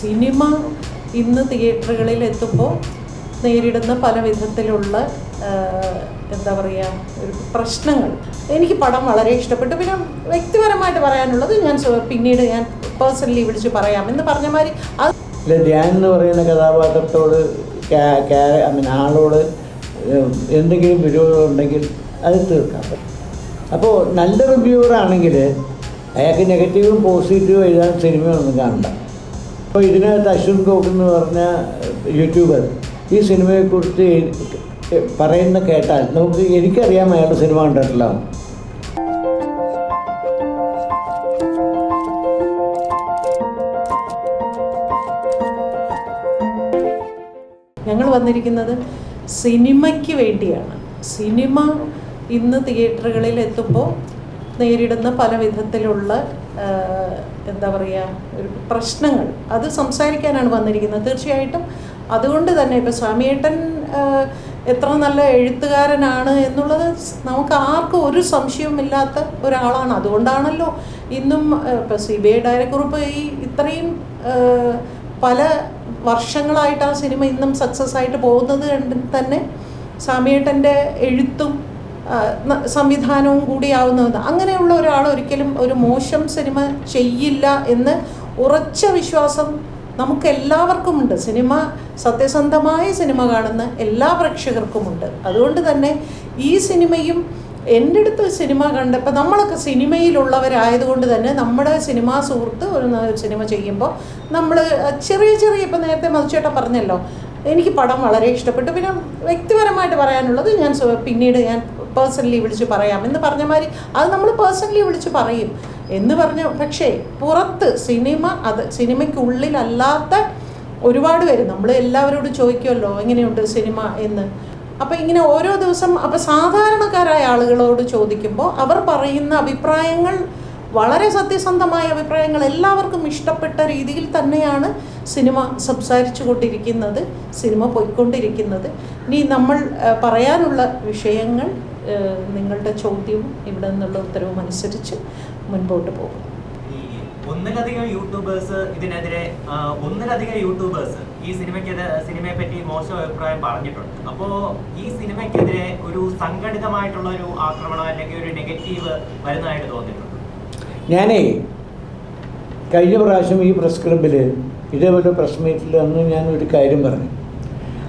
Cinema ഇന്ന് തിയേറ്ററുകളിൽ എത്തുമ്പോൾ നേരിടുന്ന പല വിധത്തിലുള്ള എന്താ പറയുക ഒരു പ്രശ്നങ്ങൾ. എനിക്ക് പടം വളരെ ഇഷ്ടപ്പെട്ടു. പിന്നെ വ്യക്തിപരമായിട്ട് പറയാനുള്ളത് ഞാൻ പിന്നീട് ഞാൻ പേഴ്സണലി വിളിച്ച് പറയാം എന്ന് പറഞ്ഞ മാതിരി അത് ധ്യാൻ എന്ന് പറയുന്ന കഥാപാത്രത്തോട് ഐ മീൻ ആളോട് എന്തെങ്കിലും വിരോധം ഉണ്ടെങ്കിൽ അത് തീർക്കാം. അപ്പോൾ നല്ല റിവ്യൂവറാണെങ്കിൽ അയാൾക്ക് നെഗറ്റീവും പോസിറ്റീവും എഴുതാൻ സിനിമയൊന്നും കാണണ്ട. അപ്പോൾ ഇതിനകത്ത് അശ്വിൻ ഗോകുൽ എന്ന് പറഞ്ഞ യൂട്യൂബർ ഈ സിനിമയെക്കുറിച്ച് പറയുന്ന കേട്ടാൽ നമുക്ക് എനിക്കറിയാം അയാളുടെ സിനിമ കണ്ടിട്ടില്ല ഞങ്ങൾ വന്നിരിക്കുന്നത് സിനിമയ്ക്ക് വേണ്ടിയാണ്. സിനിമ ഇന്ന് തിയേറ്ററുകളിൽ എത്തുമ്പോൾ നേരിടുന്ന പല വിധത്തിലുള്ള എന്താ പറയുക ഒരു പ്രശ്നങ്ങൾ. അത് സംസാരിക്കാനാണ് വന്നിരിക്കുന്നത്. തീർച്ചയായിട്ടും അതുകൊണ്ട് തന്നെ ഇപ്പോൾ സ്വാമിയേട്ടൻ എത്ര നല്ല എഴുത്തുകാരനാണ് എന്നുള്ളത് നമുക്ക് ആർക്കും ഒരു സംശയവുമില്ലാത്ത ഒരാളാണ്. അതുകൊണ്ടാണല്ലോ ഇന്നും ഇപ്പോൾ സി ബി ഐ ഡയറക്കുറിപ്പ് ഈ ഇത്രയും പല വർഷങ്ങളായിട്ട് ആ സിനിമ ഇന്നും സക്സസ് ആയിട്ട് പോകുന്നത് കണ്ട് തന്നെ സ്വാമിയേട്ടന്റെ എഴുത്തും സംവിധാനവും കൂടിയാവുന്നതാണ്. അങ്ങനെയുള്ള ഒരാൾ ഒരിക്കലും ഒരു മോശം സിനിമ ചെയ്യില്ല എന്ന് ഉറച്ച വിശ്വാസം നമുക്ക് എല്ലാവർക്കുമുണ്ട്. സിനിമ സത്യസന്ധമായ സിനിമ കാണുന്ന എല്ലാ പ്രേക്ഷകർക്കുമുണ്ട്. അതുകൊണ്ട് തന്നെ ഈ സിനിമയും എന്റെ അടുത്ത് സിനിമ കണ്ടപ്പോൾ നമ്മളൊക്കെ സിനിമയിലുള്ളവരായതുകൊണ്ട് തന്നെ നമ്മുടെ സിനിമാ സുഹൃത്ത് ഒരു സിനിമ ചെയ്യുമ്പോൾ നമ്മൾ ചെറിയ ചെറിയ ഇപ്പം നേരത്തെ മധുചേട്ടൻ പറഞ്ഞല്ലോ എനിക്ക് പടം വളരെ ഇഷ്ടപ്പെട്ടു. പിന്നെ വ്യക്തിപരമായിട്ട് പറയാനുള്ളത് ഞാൻ പിന്നീട് ഞാൻ പേഴ്സണലി വിളിച്ച് പറയാം എന്ന് പറഞ്ഞ മാതിരി അത് നമ്മൾ പേഴ്സണലി വിളിച്ച് പറയും. എന്ന് പറഞ്ഞ പക്ഷേ പുറത്ത് സിനിമ അത് സിനിമയ്ക്കുള്ളിലല്ലാത്ത ഒരുപാട് പേര് നമ്മൾ എല്ലാവരോടും ചോദിക്കുമല്ലോ എങ്ങനെയുണ്ട് സിനിമ എന്ന്. അപ്പോൾ ഇങ്ങനെ ഓരോ ദിവസം അപ്പോൾ സാധാരണക്കാരായ ആളുകളോട് ചോദിക്കുമ്പോൾ അവർ പറയുന്ന അഭിപ്രായങ്ങൾ വളരെ സത്യസന്ധമായ അഭിപ്രായങ്ങൾ എല്ലാവർക്കും ഇഷ്ടപ്പെട്ട രീതിയിൽ തന്നെയാണ് സിനിമ സംസാരിച്ചു കൊണ്ടിരിക്കുന്നത് സിനിമ പോയിക്കൊണ്ടിരിക്കുന്നത്. ഇനി നമ്മൾ പറയാനുള്ള വിഷയങ്ങൾ നിങ്ങളുടെ ചോദ്യവും ഇവിടെ നിന്നുള്ള ഉത്തരവും അനുസരിച്ച് മുൻപോട്ട് പോകും. ഒന്നിലധികം യൂട്യൂബേഴ്സ് ഇതിനെതിരെ ഒന്നിലധികം യൂട്യൂബേഴ്സ് ഈ സിനിമയ്ക്ക് സിനിമയെ പറ്റി മോശം അഭിപ്രായം പറഞ്ഞിട്ടുണ്ട്. അപ്പോൾ ഈ സിനിമയ്ക്കെതിരെ ഒരു സംഘടിതമായിട്ടുള്ള ഒരു ആക്രമണം അല്ലെങ്കിൽ ഒരു നെഗറ്റീവ് വരുന്നതായിട്ട് തോന്നിയിട്ടുണ്ട്. ഞാനേ കഴിഞ്ഞ പ്രാവശ്യം ഈ പ്രസ് ക്ലബിൽ ഇതേപോലെ പ്രസ് മീറ്റിൽ അന്ന് ഞാൻ ഒരു കാര്യം പറഞ്ഞു.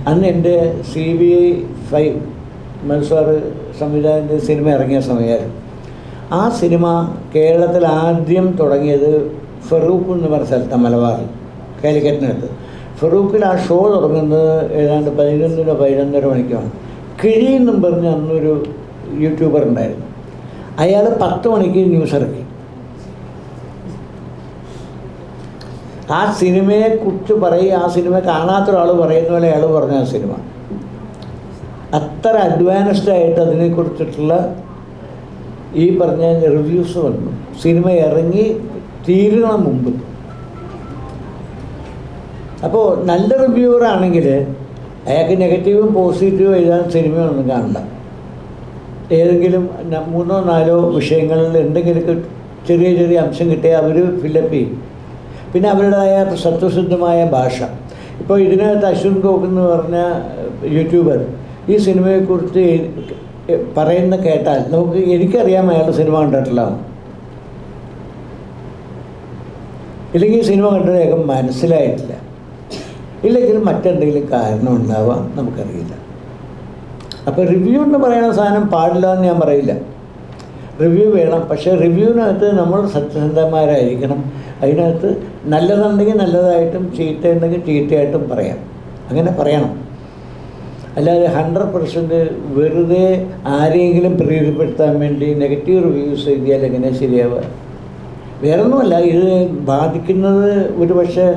അന്ന് എന്റെ സി ബി ഐ ഫൈവ് മത്സാർ സംവിധായകന്റെ സിനിമ ഇറങ്ങിയ സമയമായിരുന്നു ആ സിനിമ കേരളത്തിൽ ആദ്യം തുടങ്ങിയത് ഫറൂഖ് എന്ന് പറഞ്ഞ സ്ഥലത്താണ് മലബാറിൽ കാലിക്കറ്റിനടുത്ത്. ഫറൂഖിൽ ആ ഷോ തുടങ്ങുന്നത് ഏതാണ്ട് പതിനൊന്നര പതിനൊന്നര മണിക്കാണ്. കിഴി എന്നും പറഞ്ഞ് അന്നൊരു യൂട്യൂബർ ഉണ്ടായിരുന്നു. അയാൾ പത്ത് മണിക്ക് ന്യൂസ് ഇറക്കി. ആ സിനിമയെ കുറിച്ച് പറയുക ആ സിനിമ കാണാത്ത ഒരാൾ പറയുന്ന പോലെ അയാൾ പറഞ്ഞ ആ സിനിമ. അത്ര അഡ്വാൻസ്ഡ് ആയിട്ട് അതിനെക്കുറിച്ചിട്ടുള്ള ഈ പറഞ്ഞ റിവ്യൂസ് വന്നു. സിനിമ ഇറങ്ങി തീരുന്ന മുമ്പ്. അപ്പോൾ നല്ല റിവ്യൂവർ ആണെങ്കിൽ അയാൾക്ക് നെഗറ്റീവും പോസിറ്റീവും എഴുതാൻ സിനിമയൊന്നും കാണണ്ട. ഏതെങ്കിലും മൂന്നോ നാലോ വിഷയങ്ങളിൽ എന്തെങ്കിലുമൊക്കെ ചെറിയ ചെറിയ അംശം കിട്ടിയാൽ അവർ ഫില്ലപ്പ് ചെയ്യും. പിന്നെ അവരുടേതായ സത്യസിദ്ധമായ ഭാഷ. ഇപ്പോൾ ഇതിനകത്ത് അശ്വിൻ ഗോക്ക് എന്ന് പറഞ്ഞ യൂട്യൂബർ ഈ സിനിമയെക്കുറിച്ച് പറയുന്ന കേട്ടാൽ നമുക്ക് എനിക്കറിയാം അയാളുടെ സിനിമ കണ്ടിട്ടില്ല. ഇല്ലെങ്കിൽ സിനിമ കണ്ടത് അയാൾക്ക് മനസ്സിലായിട്ടില്ല. ഇല്ലെങ്കിൽ മറ്റെന്തെങ്കിലും കാരണം ഉണ്ടാവാം നമുക്കറിയില്ല. അപ്പോൾ റിവ്യൂ എന്ന് പറയുന്ന സാധനം പാടില്ല എന്ന് ഞാൻ പറയില്ല. റിവ്യൂ വേണം. പക്ഷേ റിവ്യൂവിനകത്ത് നമ്മൾ സത്യസന്ധന്മാരായിരിക്കണം. അതിനകത്ത് നല്ലതുണ്ടെങ്കിൽ നല്ലതായിട്ടും ചീത്തയുണ്ടെങ്കിൽ ചീത്തയായിട്ടും പറയാം. അങ്ങനെ പറയണം. അല്ലാതെ ഹൺഡ്രഡ് പെർസെന്റ് വെറുതെ ആരെങ്കിലും പ്രീതിപ്പെടുത്താൻ വേണ്ടി നെഗറ്റീവ് റിവ്യൂസ് എഴുതിയാൽ എങ്ങനെ ശരിയാവുക? വേറെ ഒന്നുമല്ല ഇത് ബാധിക്കുന്നത് ഒരു പക്ഷേ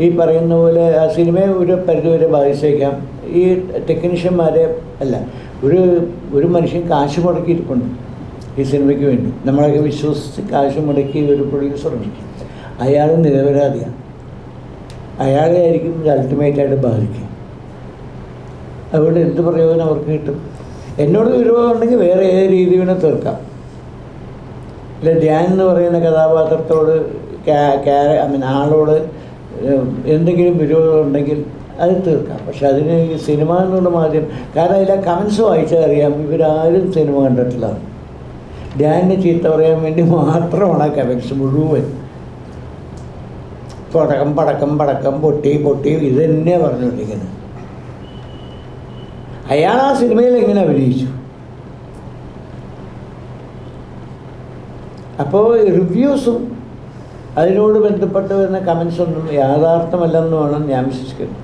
ഈ പറയുന്ന പോലെ ആ സിനിമയെ ഒരു പരിധിവരെ ബാധിച്ചേക്കാം. ഈ ടെക്നീഷ്യന്മാരെ അല്ല ഒരു ഒരു മനുഷ്യൻ കാശ് മുടക്കിയിരിപ്പുണ്ട് ഈ സിനിമയ്ക്ക് വേണ്ടി. നമ്മളൊക്കെ വിശ്വസിച്ച് കാശ് മുടക്കി ഒരു പ്രൊഡ്യൂസറുണ്ട് അയാൾ നിരപരാധിയാണ്. അയാളെ ആയിരിക്കും അൾട്ടിമേറ്റായിട്ട് ബാധിക്കുക. അതുകൊണ്ട് എന്ത് പ്രയോജനം അവർക്ക് കിട്ടും? എന്നോട് വിരോധം ഉണ്ടെങ്കിൽ വേറെ ഏത് രീതി വേണം തീർക്കാം. അല്ല ധ്യാൻ എന്ന് പറയുന്ന കഥാപാത്രത്തോട് ഐ മീൻ ആളോട് എന്തെങ്കിലും വിരോധം ഉണ്ടെങ്കിൽ അത് തീർക്കാം. പക്ഷെ അതിന് ഈ സിനിമ എന്നുള്ള മാധ്യമം കാരണം അതിലെ കമൻസ് വായിച്ചാൽ അറിയാം ഇവരാരും സിനിമ കണ്ടിട്ടില്ല. ഡാനിനെ ചീത്ത പറയാൻ വേണ്ടി മാത്രമാണ് ആ കമൻസ് മുഴുവൻ. പടക്കം പടക്കം പടക്കം പൊട്ടി പൊട്ടി ഇത് തന്നെയാണ് പറഞ്ഞുകൊണ്ടിരിക്കുന്നത്. അയാൾ ആ സിനിമയിൽ എങ്ങനെ അഭിനയിച്ചു? അപ്പോൾ റിവ്യൂസും അതിനോട് ബന്ധപ്പെട്ട് വരുന്ന കമൻസൊന്നും യാഥാർത്ഥ്യമല്ലെന്നുമാണ് യാഥാർത്ഥ്യമല്ലെന്ന് ഞാൻ വിശ്വസിക്കുന്നത്.